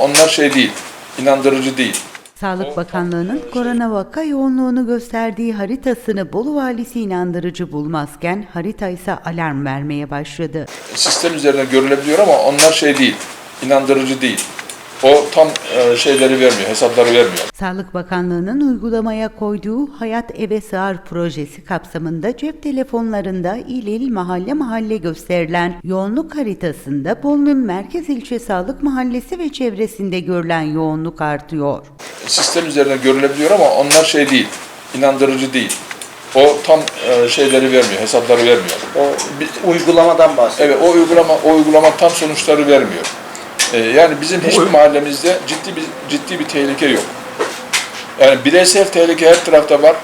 onlar şey değil, inandırıcı değil. Sağlık Bakanlığı'nın korona vaka yoğunluğunu gösterdiği haritasını Bolu valisi inandırıcı bulmazken harita ise alarm vermeye başladı. Sistem üzerinde görülebiliyor ama onlar şey değil, inandırıcı değil. O tam e, şeyleri vermiyor, hesapları vermiyor. Sağlık Bakanlığı'nın uygulamaya koyduğu Hayat Eve Sığar projesi kapsamında cep telefonlarında il il mahalle mahalle gösterilen yoğunluk haritasında Bolu'nun merkez ilçe sağlık mahallesi ve çevresinde görülen yoğunluk artıyor. Sistem üzerinde görülebiliyor ama onlar şey değil, inandırıcı değil. O tam e, şeyleri vermiyor, hesapları vermiyor. O bir uygulamadan bahsediyor. Evet, o uygulama o uygulama tam sonuçları vermiyor. E, yani bizim hiçbir mahallemizde ciddi bir ciddi bir tehlike yok. Yani bireysel tehlike her tarafta var.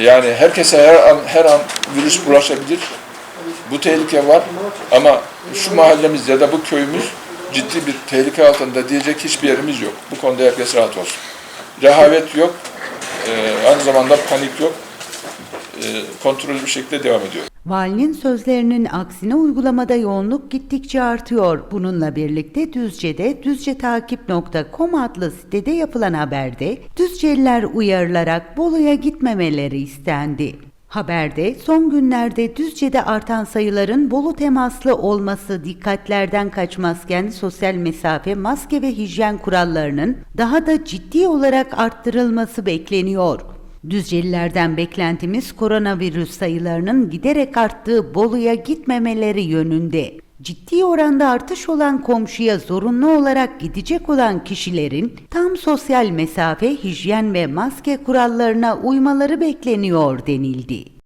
Yani herkese her an her an virüs bulaşabilir. Bu tehlike var ama şu mahallemiz ya da bu köyümüz ciddi bir tehlike altında diyecek hiçbir yerimiz yok. Bu konuda herkes rahat olsun. Rehavet yok, e, aynı zamanda panik yok. E, kontrollü bir şekilde devam ediyor. Valinin sözlerinin aksine uygulamada yoğunluk gittikçe artıyor. Bununla birlikte Düzce'de düzcetakip.com adlı sitede yapılan haberde Düzceliler uyarılarak Bolu'ya gitmemeleri istendi. Haberde son günlerde Düzce'de artan sayıların Bolu temaslı olması dikkatlerden kaçmazken sosyal mesafe, maske ve hijyen kurallarının daha da ciddi olarak arttırılması bekleniyor. Düzcelilerden beklentimiz koronavirüs sayılarının giderek arttığı Bolu'ya gitmemeleri yönünde. Ciddi oranda artış olan komşuya zorunlu olarak gidecek olan kişilerin tam sosyal mesafe, hijyen ve maske kurallarına uymaları bekleniyor denildi.